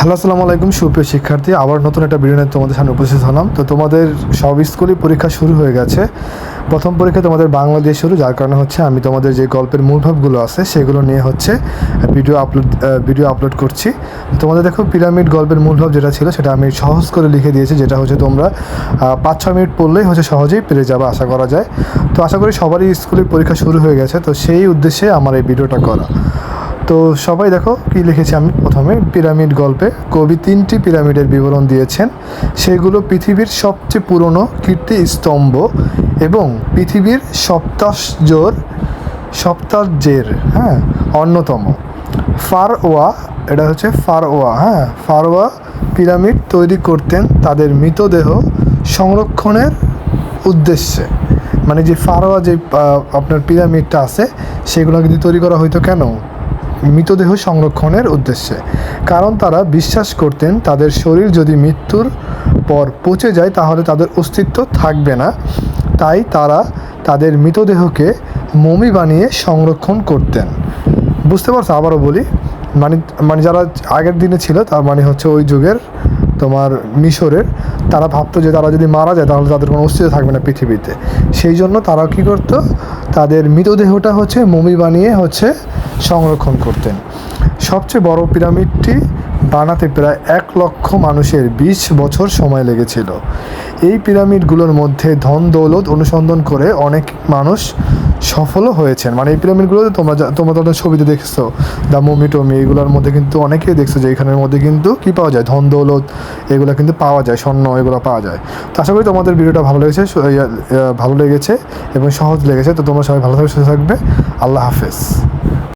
Hello, আসসালামু আলাইকুম। সুপ্রিয় শিক্ষার্থী, আবার নতুন একটা ভিডিও নিয়ে তোমাদের সামনে উপস্থিত হলাম। তো তোমাদের সব স্কুলই পরীক্ষা শুরু হয়ে গেছে। প্রথম পরীক্ষা তোমাদের বাংলা দিয়ে শুরু, যার কারণে হচ্ছে আমি তোমাদের যে গল্পের মূলভাবগুলো আছে, সেগুলো নিয়ে হচ্ছে ভিডিও আপলোড ভিডিও আপলোড করছি। তোমাদের দেখো পিরামিড গল্পের মূলভাব যেটা ছিল, সেটা আমি সহজ করে লিখে দিয়েছি, যেটা হচ্ছে তোমরা পাঁচ, ছয় মিনিট পড়লেই হচ্ছে সহজেই পেরে যাবে, আশা করা যায়। তো আশা করি সবারই স্কুলে পরীক্ষা শুরু হয়ে গেছে। তো সেই উদ্দেশ্যে আমার এই ভিডিওটা করা। তো সবাই দেখো কি লিখেছি আমি প্রথমে। পিরামিড গল্পে কবি তিনটি পিরামিডের বিবরণ দিয়েছেন। সেগুলো পৃথিবীর সবচেয়ে পুরনো কীর্তি স্তম্ভ এবং পৃথিবীর সপ্তাশজোর সপ্তার্যের হ্যাঁ অন্যতম। ফারওয়া, এটা হচ্ছে ফারওয়া হ্যাঁ ফারওয়া পিরামিড তৈরি করতেন তাদের মৃতদেহ সংরক্ষণের উদ্দেশ্যে। মানে যে ফারোয়া যে আপনার পিরামিডটা আছে, সেগুলো কিন্তু তৈরি করা হয়তো কেন? মৃতদেহ সংরক্ষণের উদ্দেশ্যে। কারণ তারা বিশ্বাস করতেন তাদের শরীর যদি মৃত্যুর পর পচে যায়, তাহলে তাদের অস্তিত্ব থাকবে না। তাই তারা তাদের মৃতদেহকে মমি বানিয়ে সংরক্ষণ করতেন। বুঝতে পারছ? আবারও বলি মানে মানে যারা আগের দিনে ছিল, তার মানে হচ্ছে ওই যুগের তোমার মিশরের, তারা ভাবতো যে তারা যদি মারা যায়, তাহলে তাদের কোনো অস্তিত্ব থাকবে না পৃথিবীতে। সেই জন্য তারা কী করতো? তাদের মৃতদেহটা হচ্ছে মমি বানিয়ে হচ্ছে সংরক্ষণ করতেন। সবচেয়ে বড় পিরামিডটি বানাতে প্রায় এক লক্ষ মানুষের বিশ বছর সময় লেগেছিল। এই পিরামিডগুলোর মধ্যে ধন, দৌলত অনুসন্ধান করে অনেক মানুষ সফলও হয়েছেন। মানে এই পিরামিডগুলোতে তোমরা তোমরা তাদের ছবিতে দেখছ। দা মমি টমি এগুলোর মধ্যে কিন্তু অনেকেই দেখছ যে এখানের মধ্যে কিন্তু কী পাওয়া যায়? ধন, দৌলত এগুলো কিন্তু পাওয়া যায়, স্বর্ণ এগুলো পাওয়া যায়। তো আশা করি তোমাদের ভিডিওটা ভালো লেগেছে ভালো লেগেছে এবং সহজ লেগেছে। তো তোমরা সবাই ভালো থাকবে সুস্থ থাকবে। আল্লাহ হাফেজ।